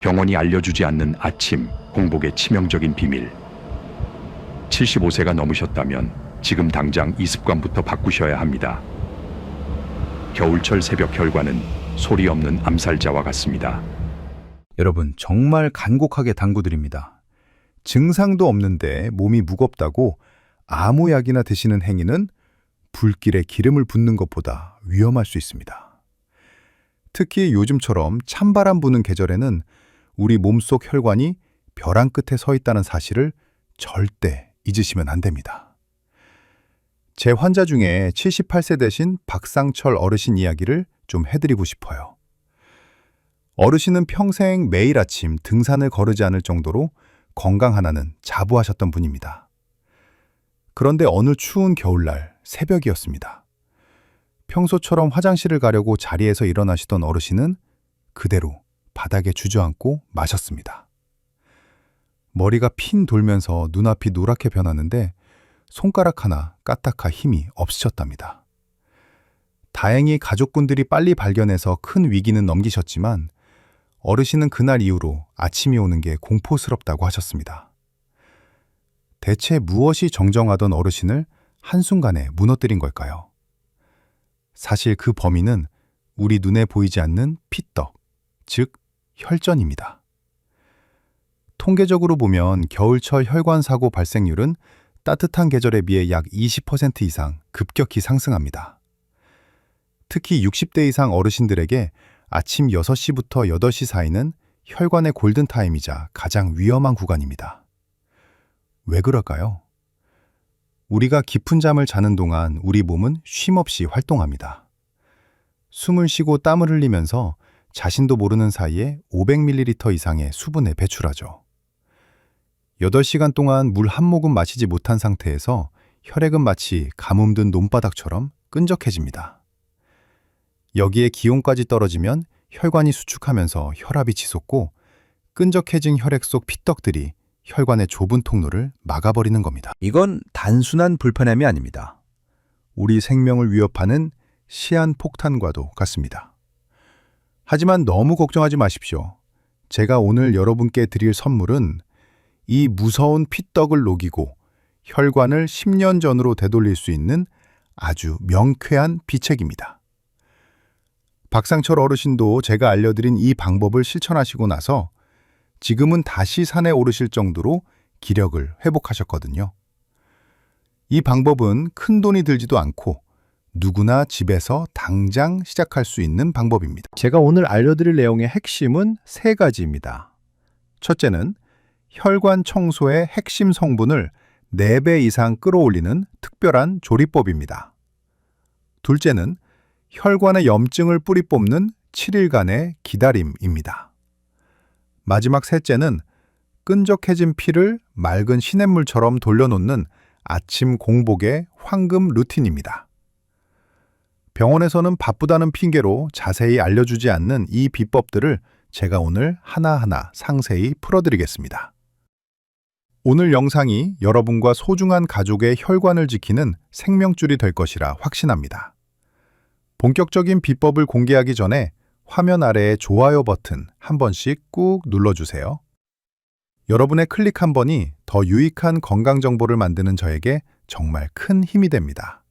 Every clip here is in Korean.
병원이 알려주지 않는 아침 공복의 치명적인 비밀. 75세가 넘으셨다면 지금 당장 이 습관부터 바꾸셔야 합니다. 겨울철 새벽 혈관은 소리 없는 암살자와 같습니다. 여러분, 정말 간곡하게 당부드립니다. 증상도 없는데 몸이 무겁다고 아무 약이나 드시는 행위는 불길에 기름을 붓는 것보다 위험할 수 있습니다. 특히 요즘처럼 찬바람 부는 계절에는 우리 몸속 혈관이 벼랑 끝에 서 있다는 사실을 절대 잊으시면 안 됩니다. 제 환자 중에 78세 되신 박상철 어르신 이야기를 좀 해드리고 싶어요. 어르신은 평생 매일 아침 등산을 거르지 않을 정도로 건강 하나는 자부하셨던 분입니다. 그런데 어느 추운 겨울날 새벽이었습니다. 평소처럼 화장실을 가려고 자리에서 일어나시던 어르신은 그대로 바닥에 주저앉고 마셨습니다. 머리가 핀 돌면서 눈앞이 노랗게 변하는데 손가락 하나 까딱할 힘이 없으셨답니다. 다행히 가족분들이 빨리 발견해서 큰 위기는 넘기셨지만 어르신은 그날 이후로 아침이 오는 게 공포스럽다고 하셨습니다. 대체 무엇이 정정하던 어르신을 한순간에 무너뜨린 걸까요? 사실 그 범인은 우리 눈에 보이지 않는 피떡, 즉 혈전입니다. 통계적으로 보면 겨울철 혈관 사고 발생률은 따뜻한 계절에 비해 약 20% 이상 급격히 상승합니다. 특히 60대 이상 어르신들에게 아침 6시부터 8시 사이는 혈관의 골든타임이자 가장 위험한 구간입니다. 왜 그럴까요? 우리가 깊은 잠을 자는 동안 우리 몸은 쉼없이 활동합니다. 숨을 쉬고 땀을 흘리면서 자신도 모르는 사이에 500ml 이상의 수분을 배출하죠. 8시간 동안 물 한 모금 마시지 못한 상태에서 혈액은 마치 가뭄든 논바닥처럼 끈적해집니다. 여기에 기온까지 떨어지면 혈관이 수축하면서 혈압이 치솟고 끈적해진 혈액 속 피떡들이 혈관의 좁은 통로를 막아버리는 겁니다. 이건 단순한 불편함이 아닙니다. 우리 생명을 위협하는 시한 폭탄과도 같습니다. 하지만 너무 걱정하지 마십시오. 제가 오늘 여러분께 드릴 선물은 이 무서운 피떡을 녹이고 혈관을 10년 전으로 되돌릴 수 있는 아주 명쾌한 비책입니다. 박상철 어르신도 제가 알려드린 이 방법을 실천하시고 나서 지금은 다시 산에 오르실 정도로 기력을 회복하셨거든요. 이 방법은 큰 돈이 들지도 않고 누구나 집에서 당장 시작할 수 있는 방법입니다. 제가 오늘 알려드릴 내용의 핵심은 세 가지입니다. 첫째는 혈관 청소의 핵심 성분을 4배 이상 끌어올리는 특별한 조리법입니다. 둘째는 혈관의 염증을 뿌리 뽑는 7일간의 기다림입니다. 마지막 셋째는 끈적해진 피를 맑은 시냇물처럼 돌려놓는 아침 공복의 황금 루틴입니다. 병원에서는 바쁘다는 핑계로 자세히 알려주지 않는 이 비법들을 제가 오늘 하나하나 상세히 풀어드리겠습니다. 오늘 영상이 여러분과 소중한 가족의 혈관을 지키는 생명줄이 될 것이라 확신합니다. 본격적인 비법을 공개하기 전에 화면 아래의 좋아요 버튼 한 번씩 꾹 눌러주세요. 여러분의 클릭 한 번이 더 유익한 건강 정보를 만드는 저에게 정말 큰 힘이 됩니다.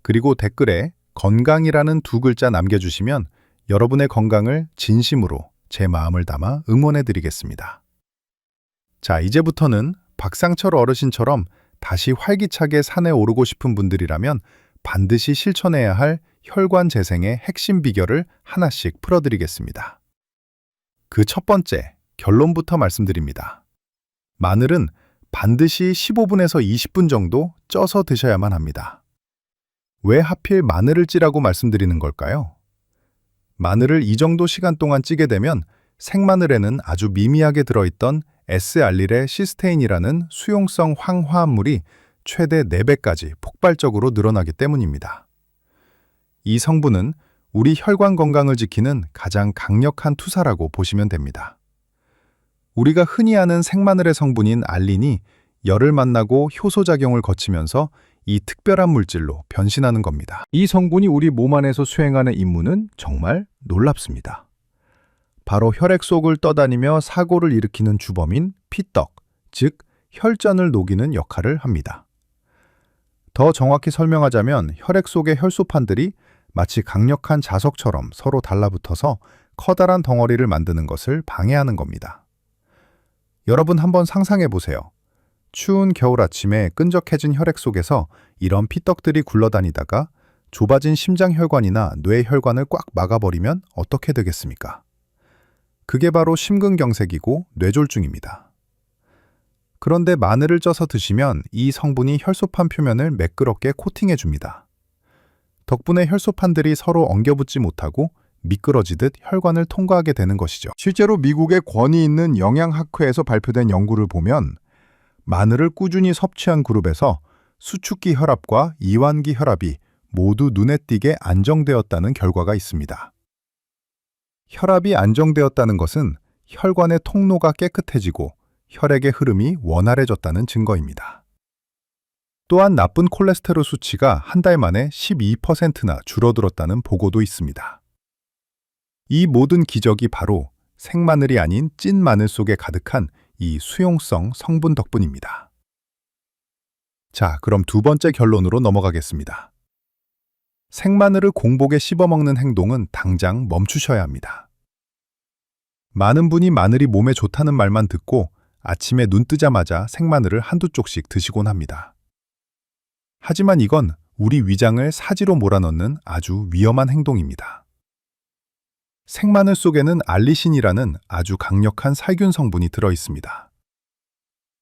그리고 댓글에 건강이라는 두 글자 남겨주시면 여러분의 건강을 진심으로 제 마음을 담아 응원해 드리겠습니다. 자, 이제부터는 박상철 어르신처럼 다시 활기차게 산에 오르고 싶은 분들이라면 반드시 실천해야 할 혈관 재생의 핵심 비결을 하나씩 풀어드리겠습니다. 그 첫 번째, 결론부터 말씀드립니다. 마늘은 반드시 15분에서 20분 정도 쪄서 드셔야만 합니다. 왜 하필 마늘을 찌라고 말씀드리는 걸까요? 마늘을 이 정도 시간 동안 찌게 되면 생마늘에는 아주 미미하게 들어있던 S알릴의 시스테인이라는 수용성 황화합물이 최대 4배까지 폭발적으로 늘어나기 때문입니다. 이 성분은 우리 혈관 건강을 지키는 가장 강력한 투사라고 보시면 됩니다. 우리가 흔히 아는 생마늘의 성분인 알린이 열을 만나고 효소작용을 거치면서 이 특별한 물질로 변신하는 겁니다. 이 성분이 우리 몸 안에서 수행하는 임무는 정말 놀랍습니다. 바로 혈액 속을 떠다니며 사고를 일으키는 주범인 피떡, 즉 혈전을 녹이는 역할을 합니다. 더 정확히 설명하자면 혈액 속의 혈소판들이 마치 강력한 자석처럼 서로 달라붙어서 커다란 덩어리를 만드는 것을 방해하는 겁니다. 여러분 한번 상상해 보세요. 추운 겨울 아침에 끈적해진 혈액 속에서 이런 피떡들이 굴러다니다가 좁아진 심장혈관이나 뇌혈관을 꽉 막아버리면 어떻게 되겠습니까? 그게 바로 심근경색이고 뇌졸중입니다. 그런데 마늘을 쪄서 드시면 이 성분이 혈소판 표면을 매끄럽게 코팅해 줍니다. 덕분에 혈소판들이 서로 엉겨붙지 못하고 미끄러지듯 혈관을 통과하게 되는 것이죠. 실제로 미국의 권위 있는 영양학회에서 발표된 연구를 보면 마늘을 꾸준히 섭취한 그룹에서 수축기 혈압과 이완기 혈압이 모두 눈에 띄게 안정되었다는 결과가 있습니다. 혈압이 안정되었다는 것은 혈관의 통로가 깨끗해지고 혈액의 흐름이 원활해졌다는 증거입니다. 또한 나쁜 콜레스테롤 수치가 한 달 만에 12%나 줄어들었다는 보고도 있습니다. 이 모든 기적이 바로 생마늘이 아닌 찐 마늘 속에 가득한 이 수용성 성분 덕분입니다. 자, 그럼 두 번째 결론으로 넘어가겠습니다. 생마늘을 공복에 씹어먹는 행동은 당장 멈추셔야 합니다. 많은 분이 마늘이 몸에 좋다는 말만 듣고 아침에 눈 뜨자마자 생마늘을 한두 쪽씩 드시곤 합니다. 하지만 이건 우리 위장을 사지로 몰아넣는 아주 위험한 행동입니다. 생마늘 속에는 알리신이라는 아주 강력한 살균 성분이 들어 있습니다.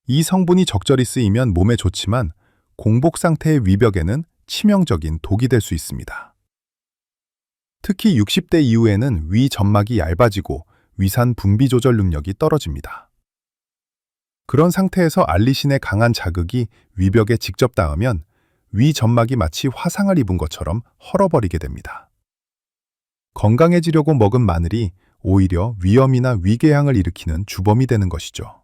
이 성분이 적절히 쓰이면 몸에 좋지만 공복 상태의 위벽에는 치명적인 독이 될 수 있습니다. 특히 60대 이후에는 위 점막이 얇아지고 위산 분비 조절 능력이 떨어집니다. 그런 상태에서 알리신의 강한 자극이 위벽에 직접 닿으면 위 점막이 마치 화상을 입은 것처럼 헐어버리게 됩니다. 건강해지려고 먹은 마늘이 오히려 위염이나 위궤양을 일으키는 주범이 되는 것이죠.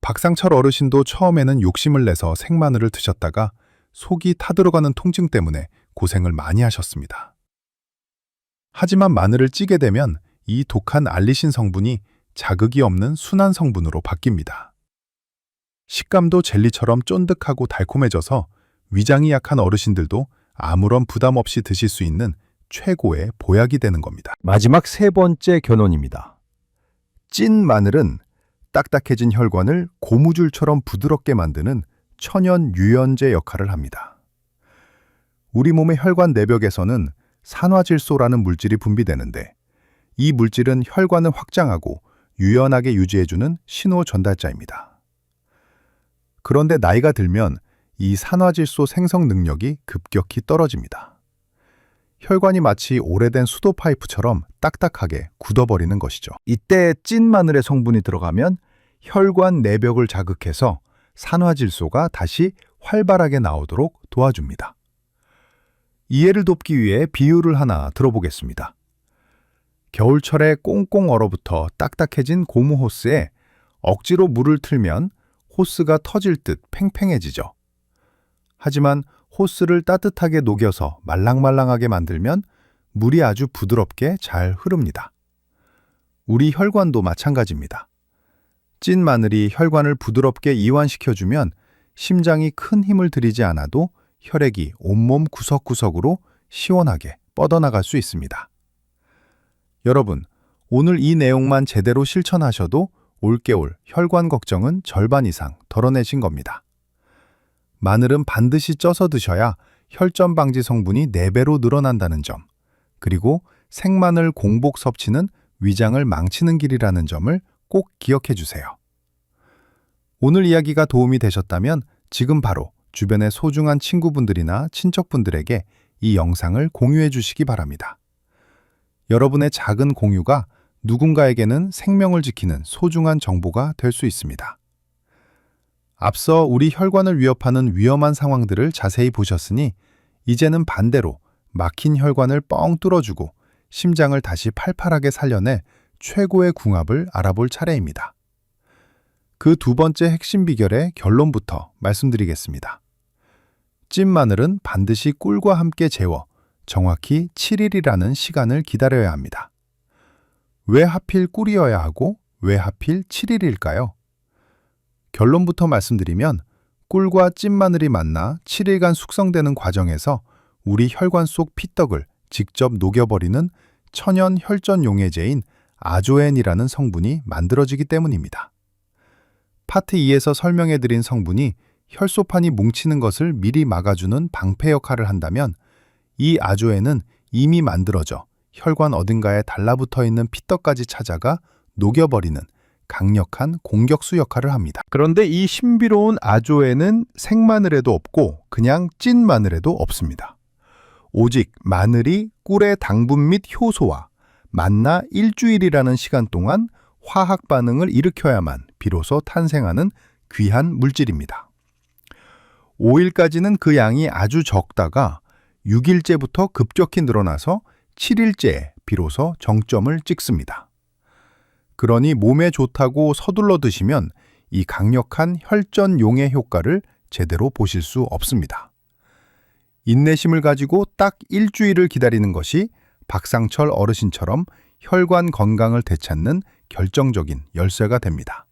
박상철 어르신도 처음에는 욕심을 내서 생마늘을 드셨다가 속이 타들어가는 통증 때문에 고생을 많이 하셨습니다. 하지만 마늘을 찌게 되면 이 독한 알리신 성분이 자극이 없는 순한 성분으로 바뀝니다. 식감도 젤리처럼 쫀득하고 달콤해져서 위장이 약한 어르신들도 아무런 부담 없이 드실 수 있는 최고의 보약이 되는 겁니다. 마지막 세 번째 견원입니다. 찐 마늘은 딱딱해진 혈관을 고무줄처럼 부드럽게 만드는 천연 유연제 역할을 합니다. 우리 몸의 혈관 내벽에서는 산화질소라는 물질이 분비되는데 이 물질은 혈관을 확장하고 유연하게 유지해주는 신호 전달자입니다. 그런데 나이가 들면 이 산화질소 생성 능력이 급격히 떨어집니다. 혈관이 마치 오래된 수도 파이프처럼 딱딱하게 굳어버리는 것이죠. 이때 찐 마늘의 성분이 들어가면 혈관 내벽을 자극해서 산화질소가 다시 활발하게 나오도록 도와줍니다. 이해를 돕기 위해 비유를 하나 들어보겠습니다. 겨울철에 꽁꽁 얼어붙어 딱딱해진 고무 호스에 억지로 물을 틀면 호스가 터질 듯 팽팽해지죠. 하지만 호스를 따뜻하게 녹여서 말랑말랑하게 만들면 물이 아주 부드럽게 잘 흐릅니다. 우리 혈관도 마찬가지입니다. 찐 마늘이 혈관을 부드럽게 이완시켜주면 심장이 큰 힘을 들이지 않아도 혈액이 온몸 구석구석으로 시원하게 뻗어나갈 수 있습니다. 여러분, 오늘 이 내용만 제대로 실천하셔도 올겨울 혈관 걱정은 절반 이상 덜어내신 겁니다. 마늘은 반드시 쪄서 드셔야 혈전 방지 성분이 4배로 늘어난다는 점, 그리고 생마늘 공복 섭취는 위장을 망치는 길이라는 점을 꼭 기억해 주세요. 오늘 이야기가 도움이 되셨다면 지금 바로 주변의 소중한 친구분들이나 친척분들에게 이 영상을 공유해 주시기 바랍니다. 여러분의 작은 공유가 누군가에게는 생명을 지키는 소중한 정보가 될 수 있습니다. 앞서 우리 혈관을 위협하는 위험한 상황들을 자세히 보셨으니 이제는 반대로 막힌 혈관을 뻥 뚫어주고 심장을 다시 팔팔하게 살려내 최고의 궁합을 알아볼 차례입니다. 그 두 번째 핵심 비결의 결론부터 말씀드리겠습니다. 찐 마늘은 반드시 꿀과 함께 재워 정확히 7일이라는 시간을 기다려야 합니다. 왜 하필 꿀이어야 하고 왜 하필 7일일까요? 결론부터 말씀드리면 꿀과 찐마늘이 만나 7일간 숙성되는 과정에서 우리 혈관 속 피떡을 직접 녹여버리는 천연 혈전 용해제인 아조엔이라는 성분이 만들어지기 때문입니다. 파트 2에서 설명해드린 성분이 혈소판이 뭉치는 것을 미리 막아주는 방패 역할을 한다면 이 아조엔은 이미 만들어져 혈관 어딘가에 달라붙어 있는 피떡까지 찾아가 녹여버리는 강력한 공격수 역할을 합니다. 그런데 이 신비로운 아조에는 생마늘에도 없고 그냥 찐 마늘에도 없습니다. 오직 마늘이 꿀의 당분 및 효소와 만나 일주일이라는 시간 동안 화학 반응을 일으켜야만 비로소 탄생하는 귀한 물질입니다. 5일까지는 그 양이 아주 적다가 6일째부터 급격히 늘어나서 7일째에 비로소 정점을 찍습니다. 그러니 몸에 좋다고 서둘러 드시면 이 강력한 혈전 용해 효과를 제대로 보실 수 없습니다. 인내심을 가지고 딱 일주일을 기다리는 것이 박상철 어르신처럼 혈관 건강을 되찾는 결정적인 열쇠가 됩니다.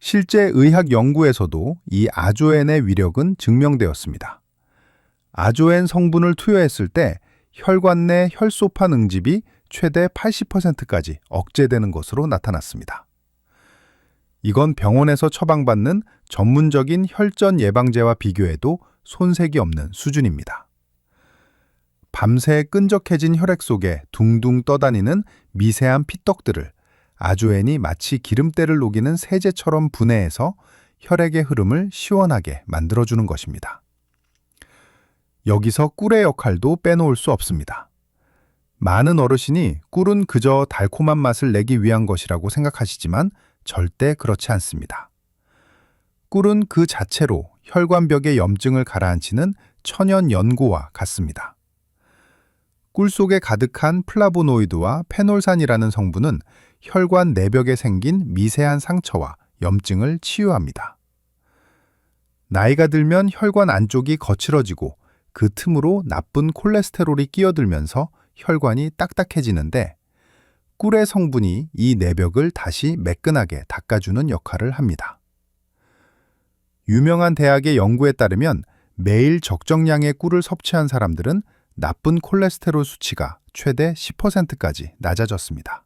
실제 의학 연구에서도 이 아조엔의 위력은 증명되었습니다. 아조엔 성분을 투여했을 때 혈관 내 혈소판 응집이 최대 80%까지 억제되는 것으로 나타났습니다. 이건 병원에서 처방받는 전문적인 혈전 예방제와 비교해도 손색이 없는 수준입니다. 밤새 끈적해진 혈액 속에 둥둥 떠다니는 미세한 피떡들을 아조엔이 마치 기름때를 녹이는 세제처럼 분해해서 혈액의 흐름을 시원하게 만들어주는 것입니다. 여기서 꿀의 역할도 빼놓을 수 없습니다. 많은 어르신이 꿀은 그저 달콤한 맛을 내기 위한 것이라고 생각하시지만 절대 그렇지 않습니다. 꿀은 그 자체로 혈관벽의 염증을 가라앉히는 천연 연고와 같습니다. 꿀 속에 가득한 플라보노이드와 페놀산이라는 성분은 혈관 내벽에 생긴 미세한 상처와 염증을 치유합니다. 나이가 들면 혈관 안쪽이 거칠어지고 그 틈으로 나쁜 콜레스테롤이 끼어들면서 혈관이 딱딱해지는데 꿀의 성분이 이 내벽을 다시 매끈하게 닦아주는 역할을 합니다. 유명한 대학의 연구에 따르면 매일 적정량의 꿀을 섭취한 사람들은 나쁜 콜레스테롤 수치가 최대 10%까지 낮아졌습니다.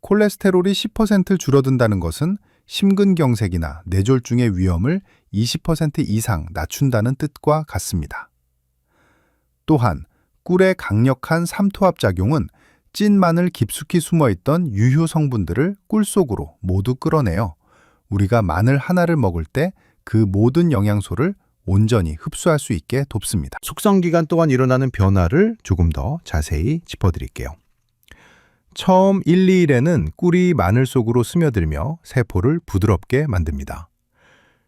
콜레스테롤이 10% 줄어든다는 것은 심근경색이나 뇌졸중의 위험을 20% 이상 낮춘다는 뜻과 같습니다. 또한 꿀의 강력한 삼투압 작용은 찐 마늘 깊숙이 숨어 있던 유효 성분들을 꿀 속으로 모두 끌어내어 우리가 마늘 하나를 먹을 때 그 모든 영양소를 온전히 흡수할 수 있게 돕습니다. 숙성 기간 동안 일어나는 변화를 조금 더 자세히 짚어드릴게요. 처음 1, 2일에는 꿀이 마늘 속으로 스며들며 세포를 부드럽게 만듭니다.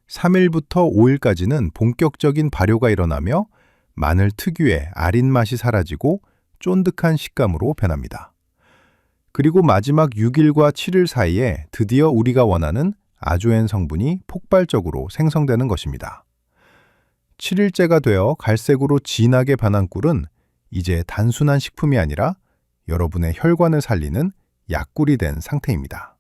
3일부터 5일까지는 본격적인 발효가 일어나며 마늘 특유의 아린 맛이 사라지고 쫀득한 식감으로 변합니다. 그리고 마지막 6일과 7일 사이에 드디어 우리가 원하는 아조엔 성분이 폭발적으로 생성되는 것입니다. 7일째가 되어 갈색으로 진하게 변한 꿀은 이제 단순한 식품이 아니라 여러분의 혈관을 살리는 약꿀이 된 상태입니다.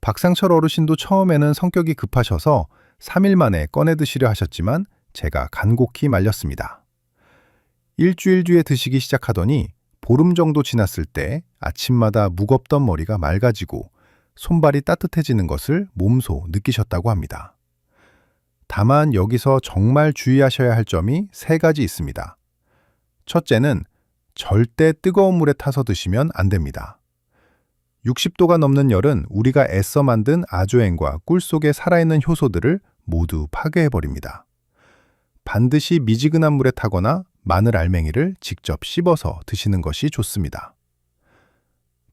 박상철 어르신도 처음에는 성격이 급하셔서 3일 만에 꺼내 드시려 하셨지만 제가 간곡히 말렸습니다. 일주일 뒤에 드시기 시작하더니 보름 정도 지났을 때 아침마다 무겁던 머리가 맑아지고 손발이 따뜻해지는 것을 몸소 느끼셨다고 합니다. 다만 여기서 정말 주의하셔야 할 점이 세 가지 있습니다. 첫째는 절대 뜨거운 물에 타서 드시면 안 됩니다. 60도가 넘는 열은 우리가 애써 만든 아조엔과 꿀 속에 살아있는 효소들을 모두 파괴해버립니다. 반드시 미지근한 물에 타거나 마늘 알맹이를 직접 씹어서 드시는 것이 좋습니다.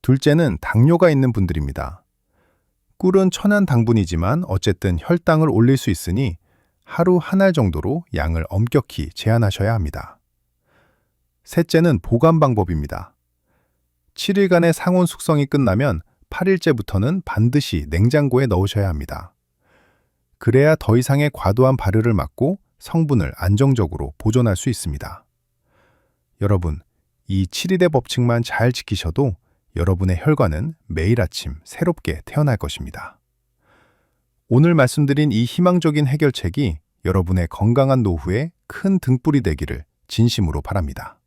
둘째는 당뇨가 있는 분들입니다. 꿀은 천연 당분이지만 어쨌든 혈당을 올릴 수 있으니 하루 한 알 정도로 양을 엄격히 제한하셔야 합니다. 셋째는 보관 방법입니다. 7일간의 상온 숙성이 끝나면 8일째부터는 반드시 냉장고에 넣으셔야 합니다. 그래야 더 이상의 과도한 발효를 막고 성분을 안정적으로 보존할 수 있습니다. 여러분, 이 7일의 법칙만 잘 지키셔도 여러분의 혈관은 매일 아침 새롭게 태어날 것입니다. 오늘 말씀드린 이 희망적인 해결책이 여러분의 건강한 노후에 큰 등불이 되기를 진심으로 바랍니다.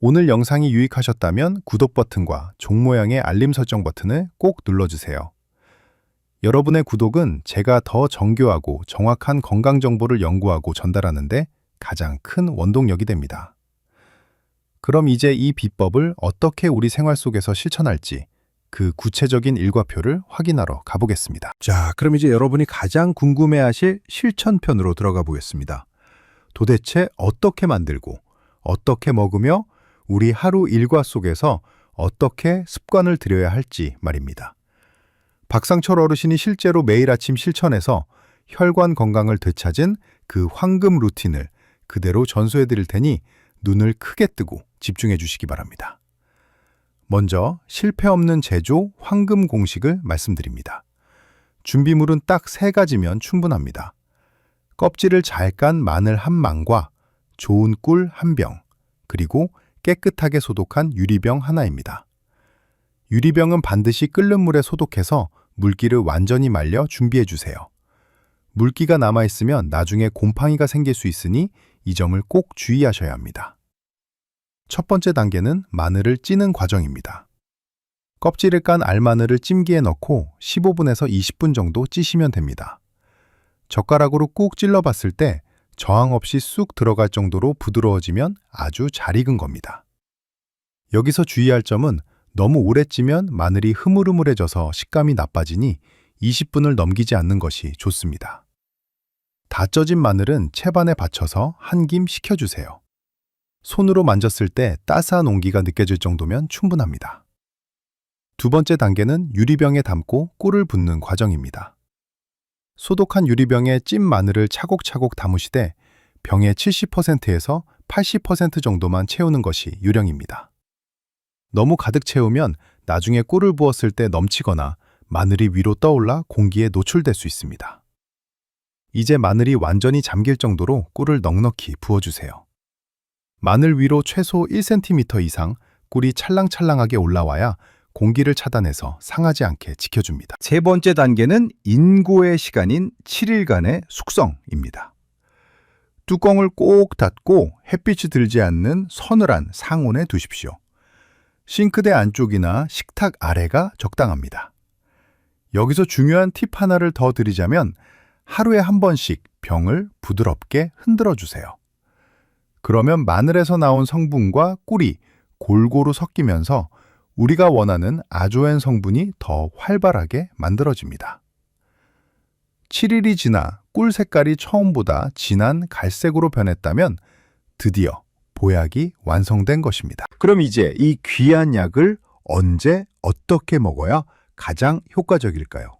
오늘 영상이 유익하셨다면 구독 버튼과 종 모양의 알림 설정 버튼을 꼭 눌러주세요. 여러분의 구독은 제가 더 정교하고 정확한 건강 정보를 연구하고 전달하는데 가장 큰 원동력이 됩니다. 그럼 이제 이 비법을 어떻게 우리 생활 속에서 실천할지 그 구체적인 일과표를 확인하러 가보겠습니다. 자, 그럼 이제 여러분이 가장 궁금해하실 실천편으로 들어가 보겠습니다. 도대체 어떻게 만들고 어떻게 먹으며 우리 하루 일과 속에서 어떻게 습관을 들여야 할지 말입니다. 박상철 어르신이 실제로 매일 아침 실천해서 혈관 건강을 되찾은 그 황금 루틴을 그대로 전수해 드릴 테니 눈을 크게 뜨고 집중해 주시기 바랍니다. 먼저 실패 없는 제조 황금 공식을 말씀드립니다. 준비물은 딱 세 가지면 충분합니다. 껍질을 잘 깐 마늘 한 망과 좋은 꿀 한 병, 그리고 깨끗하게 소독한 유리병 하나입니다. 유리병은 반드시 끓는 물에 소독해서 물기를 완전히 말려 준비해 주세요. 물기가 남아있으면 나중에 곰팡이가 생길 수 있으니 이 점을 꼭 주의하셔야 합니다. 첫 번째 단계는 마늘을 찌는 과정입니다. 껍질을 깐 알마늘을 찜기에 넣고 15분에서 20분 정도 찌시면 됩니다. 젓가락으로 꾹 찔러 봤을 때 저항 없이 쑥 들어갈 정도로 부드러워지면 아주 잘 익은 겁니다. 여기서 주의할 점은 너무 오래 찌면 마늘이 흐물흐물해져서 식감이 나빠지니 20분을 넘기지 않는 것이 좋습니다. 다 쪄진 마늘은 채반에 받쳐서 한 김 식혀주세요. 손으로 만졌을 때 따스한 온기가 느껴질 정도면 충분합니다. 두 번째 단계는 유리병에 담고 꿀을 붓는 과정입니다. 소독한 유리병에 찐 마늘을 차곡차곡 담으시되 병의 70%에서 80% 정도만 채우는 것이 유령입니다. 너무 가득 채우면 나중에 꿀을 부었을 때 넘치거나 마늘이 위로 떠올라 공기에 노출될 수 있습니다. 이제 마늘이 완전히 잠길 정도로 꿀을 넉넉히 부어주세요. 마늘 위로 최소 1cm 이상 꿀이 찰랑찰랑하게 올라와야 공기를 차단해서 상하지 않게 지켜줍니다. 세 번째 단계는 인고의 시간인 7일간의 숙성입니다. 뚜껑을 꼭 닫고 햇빛이 들지 않는 서늘한 상온에 두십시오. 싱크대 안쪽이나 식탁 아래가 적당합니다. 여기서 중요한 팁 하나를 더 드리자면 하루에 한 번씩 병을 부드럽게 흔들어 주세요. 그러면 마늘에서 나온 성분과 꿀이 골고루 섞이면서 우리가 원하는 아조엔 성분이 더 활발하게 만들어집니다. 7일이 지나 꿀 색깔이 처음보다 진한 갈색으로 변했다면 드디어 보약이 완성된 것입니다. 그럼 이제 이 귀한 약을 언제 어떻게 먹어야 가장 효과적일까요?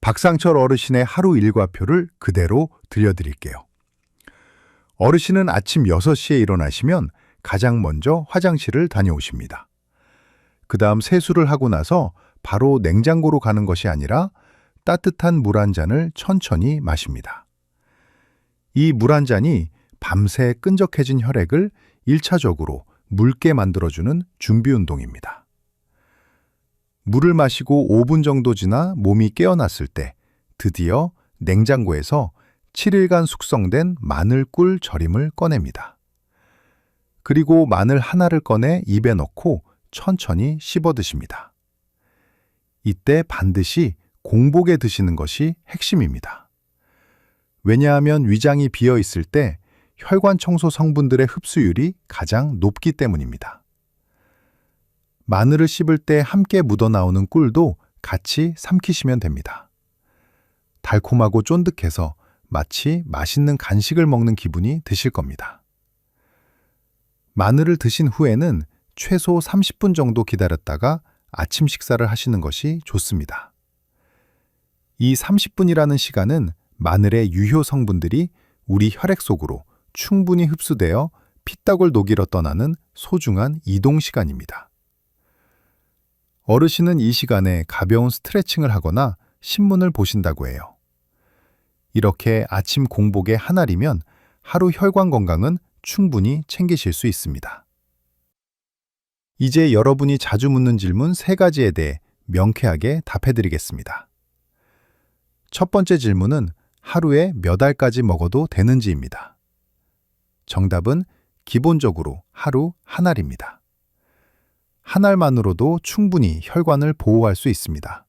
박상철 어르신의 하루 일과표를 그대로 들려드릴게요. 어르신은 아침 6시에 일어나시면 가장 먼저 화장실을 다녀오십니다. 그 다음 세수를 하고 나서 바로 냉장고로 가는 것이 아니라 따뜻한 물 한 잔을 천천히 마십니다. 이 물 한 잔이 밤새 끈적해진 혈액을 1차적으로 묽게 만들어주는 준비 운동입니다. 물을 마시고 5분 정도 지나 몸이 깨어났을 때 드디어 냉장고에서 7일간 숙성된 마늘꿀 절임을 꺼냅니다. 그리고 마늘 하나를 꺼내 입에 넣고 천천히 씹어 드십니다. 이때 반드시 공복에 드시는 것이 핵심입니다. 왜냐하면 위장이 비어 있을 때 혈관 청소 성분들의 흡수율이 가장 높기 때문입니다. 마늘을 씹을 때 함께 묻어나오는 꿀도 같이 삼키시면 됩니다. 달콤하고 쫀득해서 마치 맛있는 간식을 먹는 기분이 드실 겁니다. 마늘을 드신 후에는 최소 30분 정도 기다렸다가 아침 식사를 하시는 것이 좋습니다. 이 30분이라는 시간은 마늘의 유효 성분들이 우리 혈액 속으로 충분히 흡수되어 피떡을 녹이러 떠나는 소중한 이동 시간입니다. 어르신은 이 시간에 가벼운 스트레칭을 하거나 신문을 보신다고 해요. 이렇게 아침 공복에 한 알이면 하루 혈관 건강은 충분히 챙기실 수 있습니다. 이제 여러분이 자주 묻는 질문 세 가지에 대해 명쾌하게 답해 드리겠습니다. 첫 번째 질문은 하루에 몇 알까지 먹어도 되는지입니다. 정답은 기본적으로 하루 한 알입니다. 한 알만으로도 충분히 혈관을 보호할 수 있습니다.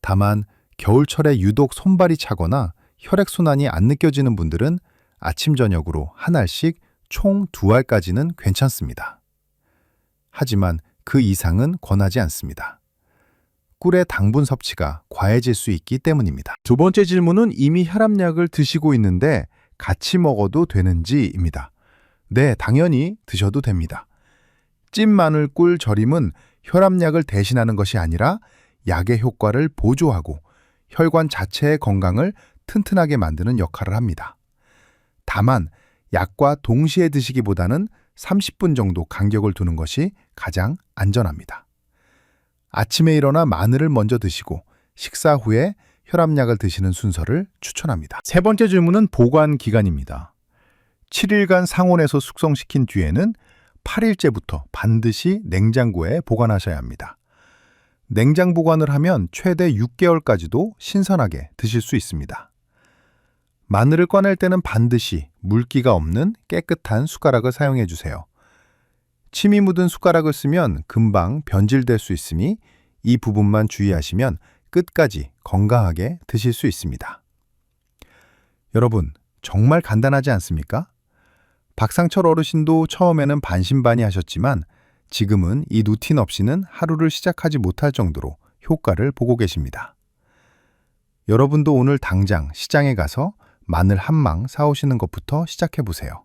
다만 겨울철에 유독 손발이 차거나 혈액순환이 안 느껴지는 분들은 아침 저녁으로 한 알씩 총 두 알까지는 괜찮습니다. 하지만 그 이상은 권하지 않습니다. 꿀의 당분 섭취가 과해질 수 있기 때문입니다. 두 번째 질문은 이미 혈압약을 드시고 있는데 같이 먹어도 되는지입니다. 네, 당연히 드셔도 됩니다. 찐 마늘 꿀 절임은 혈압약을 대신하는 것이 아니라 약의 효과를 보조하고 혈관 자체의 건강을 튼튼하게 만드는 역할을 합니다. 다만 약과 동시에 드시기보다는 30분 정도 간격을 두는 것이 가장 안전합니다. 아침에 일어나 마늘을 먼저 드시고 식사 후에 혈압약을 드시는 순서를 추천합니다. 세 번째 질문은 보관 기간입니다. 7일간 상온에서 숙성시킨 뒤에는 8일째부터 반드시 냉장고에 보관하셔야 합니다. 냉장 보관을 하면 최대 6개월까지도 신선하게 드실 수 있습니다. 마늘을 꺼낼 때는 반드시 물기가 없는 깨끗한 숟가락을 사용해 주세요. 침이 묻은 숟가락을 쓰면 금방 변질될 수 있으니 이 부분만 주의하시면 끝까지 건강하게 드실 수 있습니다. 여러분, 정말 간단하지 않습니까? 박상철 어르신도 처음에는 반신반의 하셨지만 지금은 이 루틴 없이는 하루를 시작하지 못할 정도로 효과를 보고 계십니다. 여러분도 오늘 당장 시장에 가서 마늘 한 망 사오시는 것부터 시작해 보세요.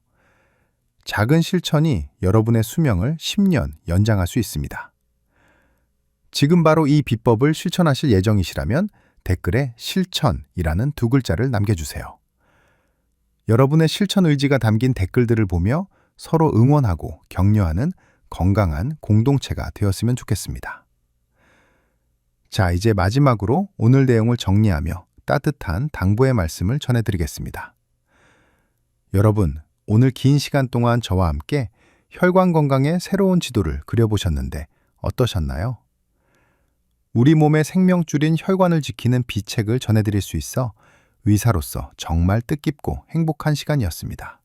작은 실천이 여러분의 수명을 10년 연장할 수 있습니다. 지금 바로 이 비법을 실천하실 예정이시라면 댓글에 실천이라는 두 글자를 남겨주세요. 여러분의 실천 의지가 담긴 댓글들을 보며 서로 응원하고 격려하는 건강한 공동체가 되었으면 좋겠습니다. 자, 이제 마지막으로 오늘 내용을 정리하며 따뜻한 당부의 말씀을 전해드리겠습니다. 여러분, 오늘 긴 시간 동안 저와 함께 혈관 건강의 새로운 지도를 그려보셨는데 어떠셨나요? 우리 몸의 생명줄인 혈관을 지키는 비책을 전해드릴 수 있어 의사로서 정말 뜻깊고 행복한 시간이었습니다.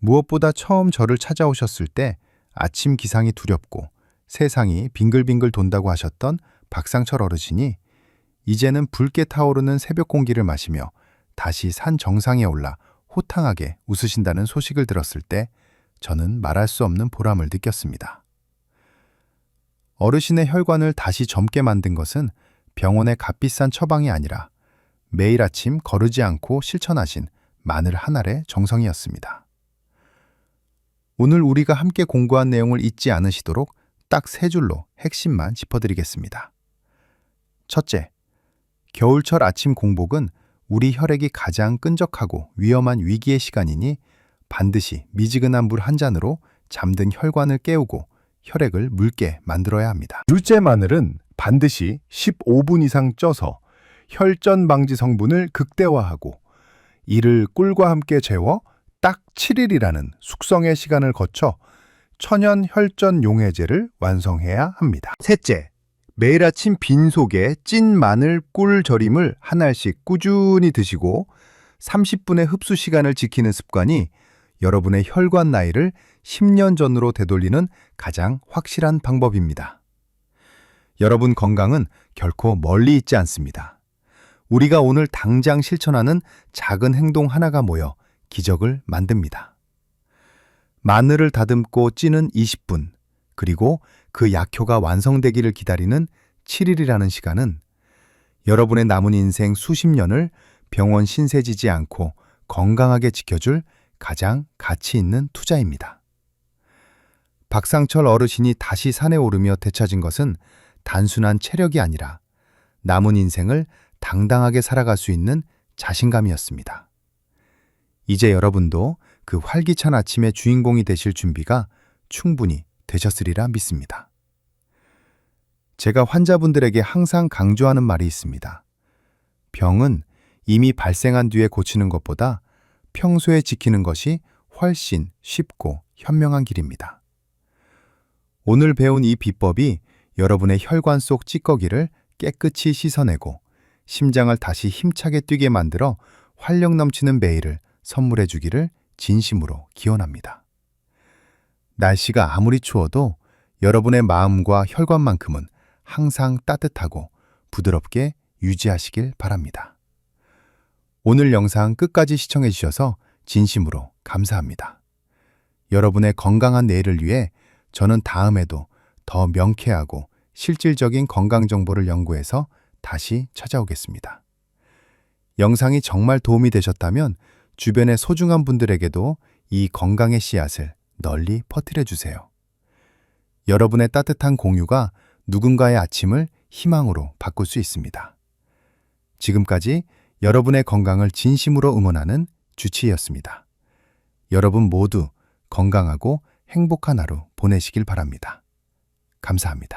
무엇보다 처음 저를 찾아오셨을 때 아침 기상이 두렵고 세상이 빙글빙글 돈다고 하셨던 박상철 어르신이 이제는 붉게 타오르는 새벽 공기를 마시며 다시 산 정상에 올라 호탕하게 웃으신다는 소식을 들었을 때 저는 말할 수 없는 보람을 느꼈습니다. 어르신의 혈관을 다시 젊게 만든 것은 병원의 값비싼 처방이 아니라 매일 아침 거르지 않고 실천하신 마늘 한 알의 정성이었습니다. 오늘 우리가 함께 공부한 내용을 잊지 않으시도록 딱 세 줄로 핵심만 짚어드리겠습니다. 첫째, 겨울철 아침 공복은 우리 혈액이 가장 끈적하고 위험한 위기의 시간이니 반드시 미지근한 물 한 잔으로 잠든 혈관을 깨우고 혈액을 묽게 만들어야 합니다. 둘째 마늘은 반드시 15분 이상 쪄서 혈전 방지 성분을 극대화하고 이를 꿀과 함께 재워 딱 7일이라는 숙성의 시간을 거쳐 천연 혈전 용해제를 완성해야 합니다. 셋째, 매일 아침 빈속에 찐 마늘 꿀 절임을 한 알씩 꾸준히 드시고 30분의 흡수 시간을 지키는 습관이 여러분의 혈관 나이를 10년 전으로 되돌리는 가장 확실한 방법입니다. 여러분 건강은 결코 멀리 있지 않습니다. 우리가 오늘 당장 실천하는 작은 행동 하나가 모여 기적을 만듭니다. 마늘을 다듬고 찌는 20분, 그리고 그 약효가 완성되기를 기다리는 7일이라는 시간은 여러분의 남은 인생 수십 년을 병원 신세지지 않고 건강하게 지켜줄 가장 가치 있는 투자입니다. 박상철 어르신이 다시 산에 오르며 되찾은 것은 단순한 체력이 아니라 남은 인생을 당당하게 살아갈 수 있는 자신감이었습니다. 이제 여러분도 그 활기찬 아침의 주인공이 되실 준비가 충분히 되셨으리라 믿습니다. 제가 환자분들에게 항상 강조하는 말이 있습니다. 병은 이미 발생한 뒤에 고치는 것보다 평소에 지키는 것이 훨씬 쉽고 현명한 길입니다. 오늘 배운 이 비법이 여러분의 혈관 속 찌꺼기를 깨끗이 씻어내고 심장을 다시 힘차게 뛰게 만들어 활력 넘치는 매일을 선물해 주기를 진심으로 기원합니다. 날씨가 아무리 추워도 여러분의 마음과 혈관만큼은 항상 따뜻하고 부드럽게 유지하시길 바랍니다. 오늘 영상 끝까지 시청해 주셔서 진심으로 감사합니다. 여러분의 건강한 내일을 위해 저는 다음에도 더 명쾌하고 실질적인 건강 정보를 연구해서 다시 찾아오겠습니다. 영상이 정말 도움이 되셨다면 주변의 소중한 분들에게도 이 건강의 씨앗을 널리 퍼뜨려 주세요. 여러분의 따뜻한 공유가 누군가의 아침을 희망으로 바꿀 수 있습니다. 지금까지 여러분의 건강을 진심으로 응원하는 주치의였습니다. 여러분 모두 건강하고 행복한 하루 보내시길 바랍니다. 감사합니다.